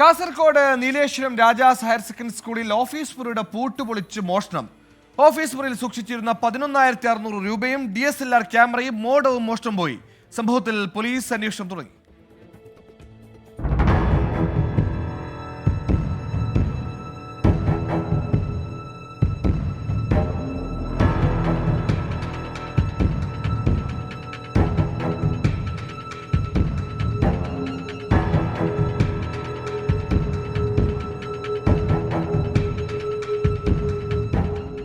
Kasaragod Nileshwaram Rajas higher secondary സ്കൂളിൽ office മുറിയുടെ പൂട്ട് പൊളിച്ച് മോഷണം. ഓഫീസ് മുറിയിൽ സൂക്ഷിച്ചിരുന്ന പതിനൊന്നായിരത്തി അറുന്നൂറ് രൂപയും ഡി എസ് എൽ ആർ ക്യാമറയും മോഡവും മോഷണം പോയി. സംഭവത്തിൽ പോലീസ് അന്വേഷണം തുടങ്ങി.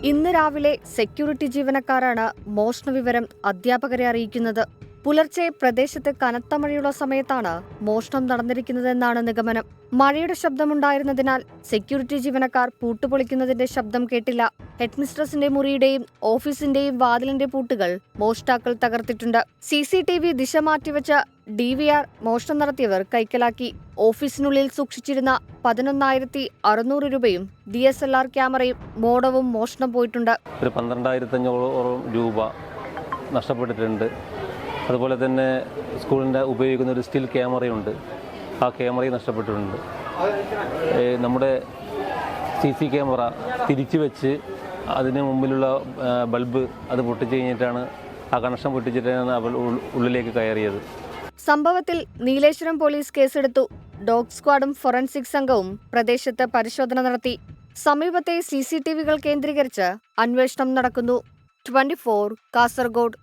ഇന്ന് രാവിലെ സെക്യൂരിറ്റി ജീവനക്കാരാണ് മോഷണ വിവരം അധ്യാപകരെ അറിയിക്കുന്നത്. പുലർച്ചെ പ്രദേശത്ത് കനത്ത മഴയുള്ള സമയത്താണ് മോഷണം നടന്നിരിക്കുന്നതെന്നാണ് നിഗമനം. മഴയുടെ ശബ്ദമുണ്ടായിരുന്നതിനാൽ സെക്യൂരിറ്റി ജീവനക്കാർ പൂട്ടുപൊളിക്കുന്നതിന്റെ ശബ്ദം കേട്ടില്ല. ഹെഡ്മിസ്ട്രസിന്റെ മുറിയുടെയും ഓഫീസിന്റെയും വാതിലിന്റെ പൂട്ടുകൾ മോഷ്ടാക്കൾ തകർത്തിട്ടുണ്ട്. സി സി ടി വി ദിശ മാറ്റിവെച്ച ഡി വി ആർ മോഷണം നടത്തിയവർ കൈക്കലാക്കി. ഓഫീസിനുള്ളിൽ സൂക്ഷിച്ചിരുന്ന പതിനൊന്നായിരത്തി അറുന്നൂറ് രൂപയും ഡി എസ് എൽ ആർ ക്യാമറയും മോഡവും മോഷണം പോയിട്ടുണ്ട്. ഒരു പന്ത്രണ്ടായിരത്തഞ്ഞൂറോളം രൂപ നഷ്ടപ്പെട്ടിട്ടുണ്ട്. അതുപോലെ തന്നെ സ്കൂളിന്റെ ഉപയോഗിക്കുന്ന ഒരു സ്റ്റിൽ ക്യാമറയുണ്ട് ആ ക്യാമറയും നഷ്ടപ്പെട്ടിട്ടുണ്ട്. നമ്മുടെ സി സി ക്യാമറ തിരിച്ചു വെച്ച് അതിന് മുമ്പിലുള്ള ബൾബ് അത് പൊട്ടിച്ച് കഴിഞ്ഞിട്ടാണ് ആ കണക്ഷൻ പൊട്ടിച്ചിട്ടാണ് അവൾ ഉള്ളിലേക്ക് കയറിയത്. സംഭവത്തിൽ നീലേശ്വരം പോലീസ് കേസെടുത്തു. ഡോഗ് സ്ക്വാഡും ഫോറൻസിക് സംഘവും പ്രദേശത്ത് പരിശോധന നടത്തി. സമീപത്തെ സി സി ടി വികൾ കേന്ദ്രീകരിച്ച് അന്വേഷണം നടക്കുന്നു. ട്വന്റി കാസർഗോഡ്.